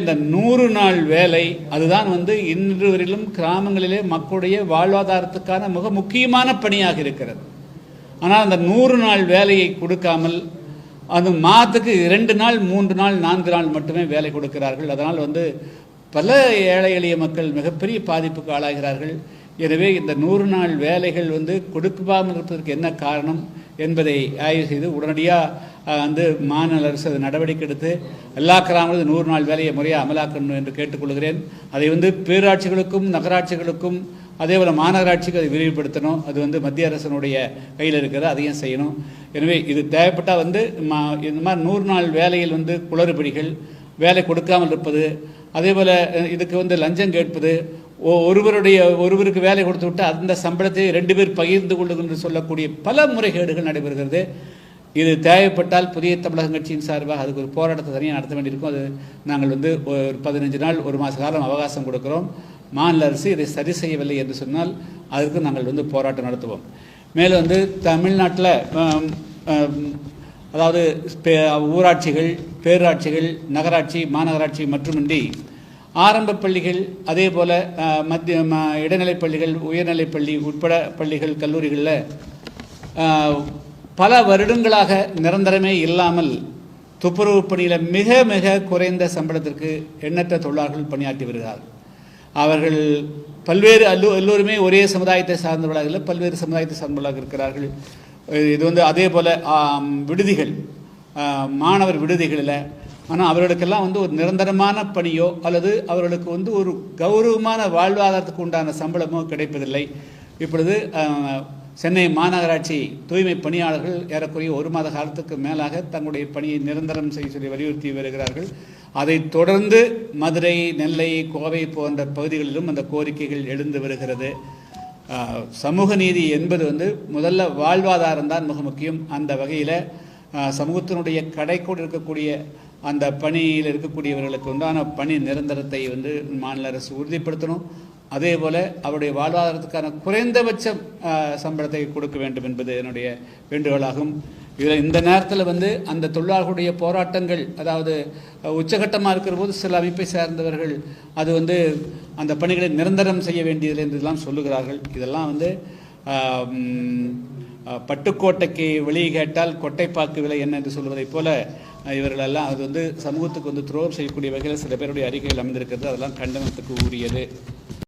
இந்த நூறு நாள் வேலை அதுதான் வந்து இன்று வரையிலும் கிராமங்களிலே மக்களுடைய வாழ்வாதாரத்துக்கான மிக முக்கியமான பணியாக இருக்கிறது. ஆனால் அந்த நூறு நாள் வேலையை கொடுக்காமல் அது மாதத்துக்கு இரண்டு நாள் மூன்று நாள் நான்கு நாள் மட்டுமே வேலை கொடுக்கிறார்கள். அதனால் வந்து பல ஏழை எளிய மக்கள் மிகப்பெரிய பாதிப்புக்கு ஆளாகிறார்கள். எனவே இந்த நூறு நாள் வேலைகள் வந்து கொடுக்காமல் இருப்பதற்கு என்ன காரணம்? என்பதை ஆய்வு செய்து உடனடியாக வந்து மாநில அரசு அது நடவடிக்கை எடுத்து எல்லா கிராமங்களும் நூறு நாள் வேலையை முறையாக அமலாக்கணும் என்று கேட்டுக்கொள்கிறேன். அதை வந்து பேராட்சிகளுக்கும் நகராட்சிகளுக்கும் அதே போல் மாநகராட்சிக்கு அதை விரிவுபடுத்தணும். அது வந்து மத்திய அரசனுடைய கையில் இருக்கிறது அதையும் செய்யணும். எனவே இது தேவைப்பட்டால் வந்து மா இந்த மாதிரி நூறு நாள் வேலையில் வந்து குளறுபடிகள் வேலை கொடுக்காமல் இருப்பது அதே போல் இதுக்கு வந்து லஞ்சம் கேட்பது ஒருவருடைய ஒருவருக்கு வேலை கொடுத்து விட்டு அந்த சம்பளத்தை ரெண்டு பேர் பகிர்ந்து கொள்ளுங்கள் என்று சொல்லக்கூடிய பல முறைகேடுகள் நடைபெறுகிறது. இது தேவைப்பட்டால் புதிய தமிழகம் கட்சியின் சார்பாக அதுக்கு ஒரு போராட்டத்தை தனியாக நடத்த வேண்டியிருக்கும். அது நாங்கள் வந்து ஒரு பதினஞ்சு நாள் ஒரு மாத காலம் அவகாசம் கொடுக்கிறோம். மாநில அரசு இதை சரி செய்யவில்லை என்று சொன்னால் அதற்கு நாங்கள் வந்து போராட்டம் நடத்துவோம். மேலும் வந்து தமிழ்நாட்டில் அதாவது பே- ஊராட்சிகள் பேராட்சிகள் நகராட்சி மாநகராட்சி மட்டுமின்றி ஆரம்ப பள்ளிகள் அதே போல் மத்திய ம- இடைநிலைப் பள்ளிகள் உயர்நிலைப் பள்ளி உட்பட பள்ளிகள் கல்லூரிகளில் பல வருடங்களாக நிரந்தரமே இல்லாமல் துப்புரவு பணியில் மிக மிக குறைந்த சம்பளத்திற்கு எண்ணற்ற தொழிலாளர்கள் பணியாற்றி வருகிறார்கள் அவர்கள் பல்வேறு அல்லு எல்லோருமே ஒரே சமுதாயத்தை சார்ந்தவர்களாக இல்லை பல்வேறு சமுதாயத்தை சார்ந்தவர்களாக இருக்கிறார்கள். இது வந்து அதே போல் விடுதிகள் மாணவர் விடுதிகளில் ஆனால் அவர்களுக்கெல்லாம் வந்து ஒரு நிரந்தரமான பணியோ அல்லது அவர்களுக்கு வந்து ஒரு கௌரவமான வாழ்வாதாரத்துக்கு உண்டான சம்பளமோ கிடைப்பதில்லை. இப்பொழுது சென்னை மாநகராட்சி தூய்மை பணியாளர்கள் ஏறக்குறைய ஒரு மாத காலத்துக்கு மேலாக தங்களுடைய பணியை நிரந்தரம் செய்ய சொல்லி வலியுறுத்தி வருகிறார்கள். அதைத் தொடர்ந்து மதுரை நெல்லை கோவை போன்ற பகுதிகளிலும் அந்த கோரிக்கைகள் எழுந்து வருகிறது. சமூக நீதி என்பது வந்து முதல்ல வாழ்வாதாரம் தான் மிக முக்கியம். அந்த வகையில் சமூகத்தினுடைய கடைக்கோடு இருக்கக்கூடிய அந்த பணியில் இருக்கக்கூடியவர்களுக்கு உண்டான பணி நிரந்தரத்தை வந்து மாநில அரசு உறுதிப்படுத்தணும். அதே போல் அவருடைய வாழ்வாதாரத்துக்கான குறைந்தபட்ச சம்பளத்தை கொடுக்க வேண்டும் என்பது என்னுடைய வேண்டுகோளாகும். இதில் இந்த நேரத்தில் வந்து அந்த தொழிலாளர்களுடைய போராட்டங்கள் அதாவது உச்சகட்டமாக இருக்கிற போது சில அமைப்பை சேர்ந்தவர்கள் அது வந்து அந்த பணிகளை நிரந்தரம் செய்ய வேண்டியதில்லை என்றெல்லாம் சொல்லுகிறார்கள். இதெல்லாம் வந்து பட்டுக்கோட்டைக்கு வெளியே கேட்டால் கொட்டைப்பாக்கு விலை என்ன என்று சொல்வதைப் போல இவர்களெல்லாம் அது வந்து சமூகத்துக்கு வந்து துரோகம் செய்யக்கூடிய வகையில் சில பேருடைய அறிக்கைகள் அமைந்திருக்கிறது. அதெல்லாம் கண்டனத்துக்கு உரியது